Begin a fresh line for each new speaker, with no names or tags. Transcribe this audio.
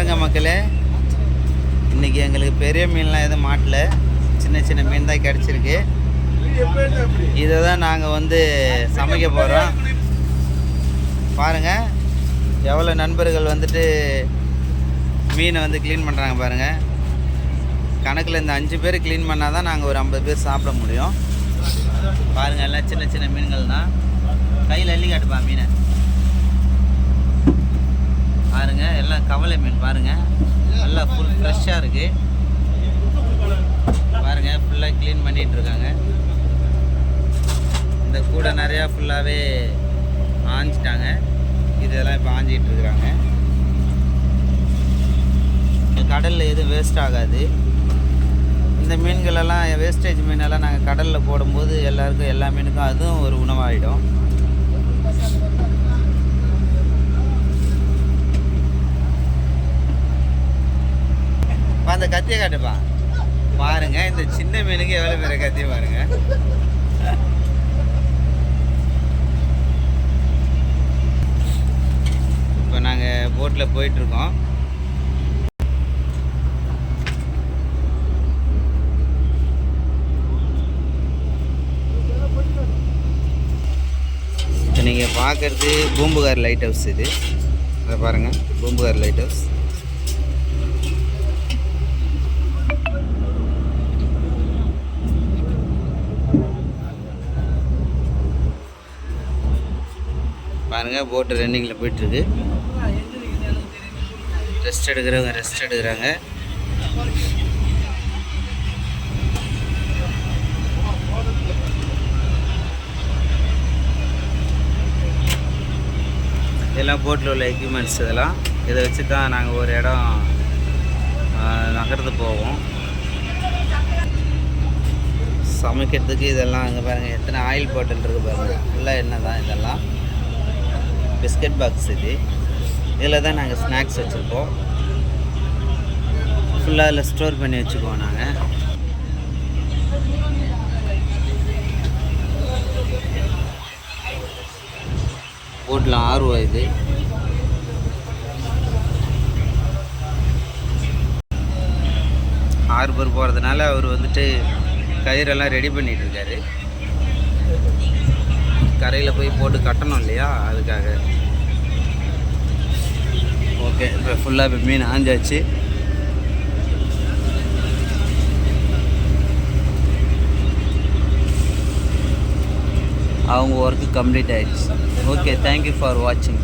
பாருங்க மக்களே. இன்றைக்கி எங்களுக்கு பெரிய மீன்லாம் எதுவும் மாட்டல. சின்ன சின்ன மீன் தான் கிடச்சிருக்கு. இதை தான் நாங்கள் வந்து சமைக்க போகிறோம் பாருங்கள் எவ்வளோ நண்பர்கள் வந்துட்டு மீனை வந்து க்ளீன் பண்ணுறாங்க பாருங்கள் கணக்கில் இந்த அஞ்சு பேர் க்ளீன் பண்ணால் தான் நாங்கள் ஒரு ஐம்பது பேர் சாப்பிட முடியும். பாருங்கள் எல்லாம் சின்ன சின்ன மீன்கள் தான் கையில் அள்ளி காட்டுப்பா மீனை பாருங்க எல்லாம் கவலை மீன் பாருங்கள் நல்லா ஃபுல் ஃப்ரெஷ்ஷாக இருக்குது பாருங்கள் ஃபுல்லாக க்ளீன் பண்ணிகிட்டு இருக்காங்க. இந்த கூடை நிறையா ஃபுல்லாகவே ஆஞ்சிட்டாங்க. இதெல்லாம் இப்போ ஆஞ்சிக்கிட்டு இருக்கிறாங்க. கடலில் எதுவும் வேஸ்ட் ஆகாது. இந்த மீன்களெல்லாம் வேஸ்டேஜ் மீனெல்லாம் நாங்கள் கடலில் போடும்போது எல்லாருக்கும் எல்லா மீனுக்கும் அதுவும் ஒரு உணவாகிடும் அந்த கத்தியை காட்டுப்பா. பாருங்க இந்த சின்ன மீனுக்கு எவ்வளோ பெரிய கத்தியை பாருங்க. இப்போ நாங்கள் போட்டில் போயிட்டுருக்கோம். இப்போ நீங்கள் பார்க்குறது பூம்புகார் லைட் ஹவுஸ் இது. இதை பாருங்கள் பூம்புகார் லைட் ஹவுஸ் பாருங்கள் போட்டு ரன்னிங்கில் போயிட்டுருக்கு. ரெஸ்ட் எடுக்கிறவங்க ரெஸ்ட் எடுக்கிறாங்க. இதெல்லாம் போட்டில் உள்ள எக்யூப்மெண்ட்ஸ் இதெல்லாம். இதை வச்சு தான் நாங்கள் ஒரு இடம் நகர்ந்து போவோம். சமைக்கிறதுக்கு இதெல்லாம் அங்கே பாருங்கள் எத்தனை ஆயில் பாட்டில் இருக்குது பாருங்கள் ஃபுல்லாக என்ன தான் இதெல்லாம். பிஸ்கட் பாக்ஸ் இது. இதில் தான் நாங்கள் ஸ்நாக்ஸ் வச்சுருக்கோம். ஃபுல்லாக அதில் ஸ்டோர் பண்ணி வச்சுக்குவோம் நாங்கள் போட்டில் ஆர்வம் இது. ஹார்பர் போகிறதுனால அவர் வந்துட்டு கயிறெல்லாம் ரெடி பண்ணிட்டு இருக்காரு கரையில் போய் போட்டு கட்டணும் இல்லையா? அதுக்காக. ஓகே இப்போ ஃபுல்லாக இப்போ மீன் ஆஞ்சாச்சு. அவங்க ஒர்க்கு கம்ப்ளீட் ஆகிடுச்சு ஓகே தேங்க்யூ ஃபார் வாட்சிங்